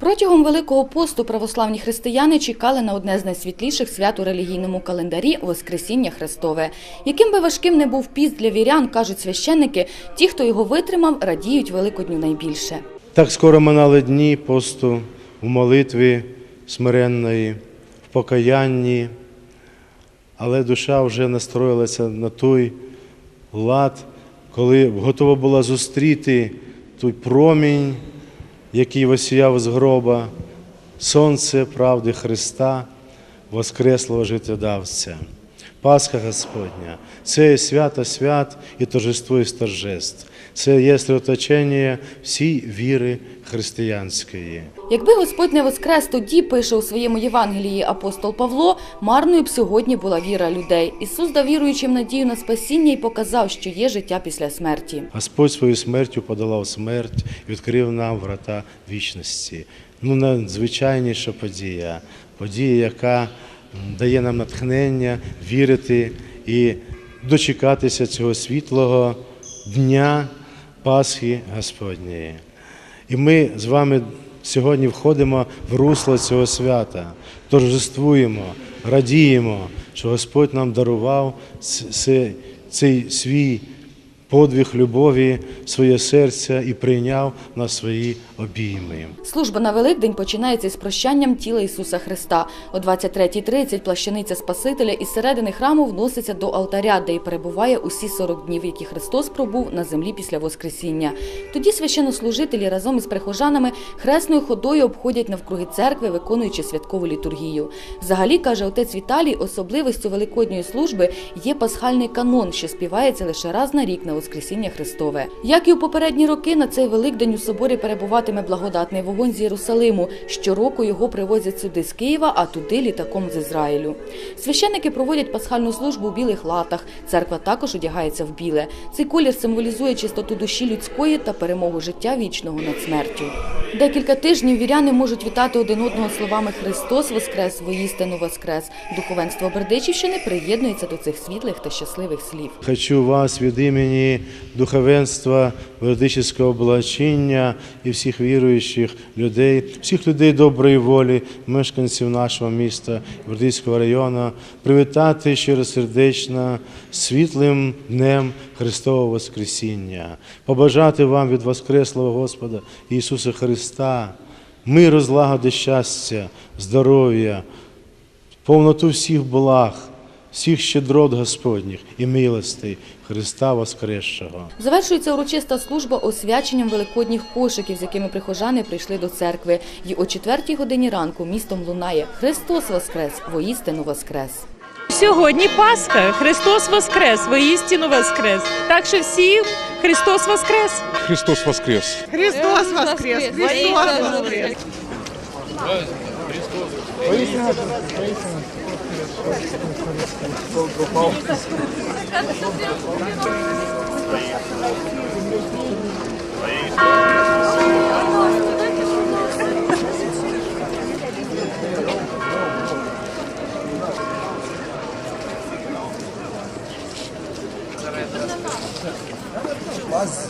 Протягом Великого посту православні християни чекали на одне з найсвітліших свят у релігійному календарі Воскресіння Христове. Яким би важким не був піст для вірян, кажуть священники, ті, хто його витримав, радіють Великодню найбільше. Так скоро минали дні посту в молитві смиренної, в покаянні, але душа вже настроїлася на той лад, коли готова була зустріти той промінь, який восіяв з гроба, сонце правди Христа, Воскреслого життєдавця. Пасха Господня це є свято свят і торжество із торжеств. Це є святочення всій віри християнської. Якби Господь не воскрес, тоді пише у своєму Євангелії апостол Павло, марною б сьогодні була віра людей. Ісус дав віруючим надію на спасіння і показав, що є життя після смерті. Господь своєю смертю подолав смерть і відкрив нам врата вічності. Ну, надзвичайніша подія, подія, яка дає нам натхнення вірити і дочекатися цього світлого дня Пасхи Господньої. І ми з вами сьогодні входимо в русло цього свята, торжествуємо, радіємо, що Господь нам дарував цей, свій подвиг любові, своє серце і прийняв на свої обійми. Служба на Великдень починається з прощанням тіла Ісуса Христа. О 23.30 плащаниця Спасителя із середини храму вноситься до алтаря, де й перебуває усі 40 днів, які Христос пробув на землі після Воскресіння. Тоді священнослужителі разом із прихожанами хресною ходою обходять навкруги церкви, виконуючи святкову літургію. Взагалі, каже отець Віталій, особливістю Великодньої служби є пасхальний канон, що співається лише раз на рік на Воскресіння Христове. Як і у попередні роки, на цей Великдень у соборі перебуватиме благодатний вогонь з Єрусалиму. Щороку його привозять сюди з Києва, а туди літаком з Ізраїлю. Священники проводять пасхальну службу у білих латах. Церква також одягається в біле. Цей колір символізує чистоту душі людської та перемогу життя вічного над смертю. Декілька тижнів віряни можуть вітати один одного словами Христос Воскрес, воістину Воскрес. Духовенство Бердичівщини приєднується до цих світлих та щасливих слів. Хочу вас від імені духовенства Величицького благочиння і всіх віруючих людей, всіх людей доброї волі, мешканців нашого міста Бердицького району, привітати щиросердечно світлим днем Христового Воскресіння, побажати вам від Воскреслого Господа Ісуса Христа миру, злагоди, щастя, здоров'я, повноту всіх благ, всіх щедрот Господніх і милостей Христа Воскресшого. Завершується урочиста служба освяченням великодніх кошиків, з якими прихожани прийшли до церкви. І о четвертій годині ранку містом лунає Христос Воскрес, воістину Воскрес. Сьогодні Пасха, Христос Воскрес, воістину Воскрес. Так що всім Христос Воскрес! Христос воскрес! Христос воскрес! Христос воскрес! Поясни, поясни. Что пропал? Раз,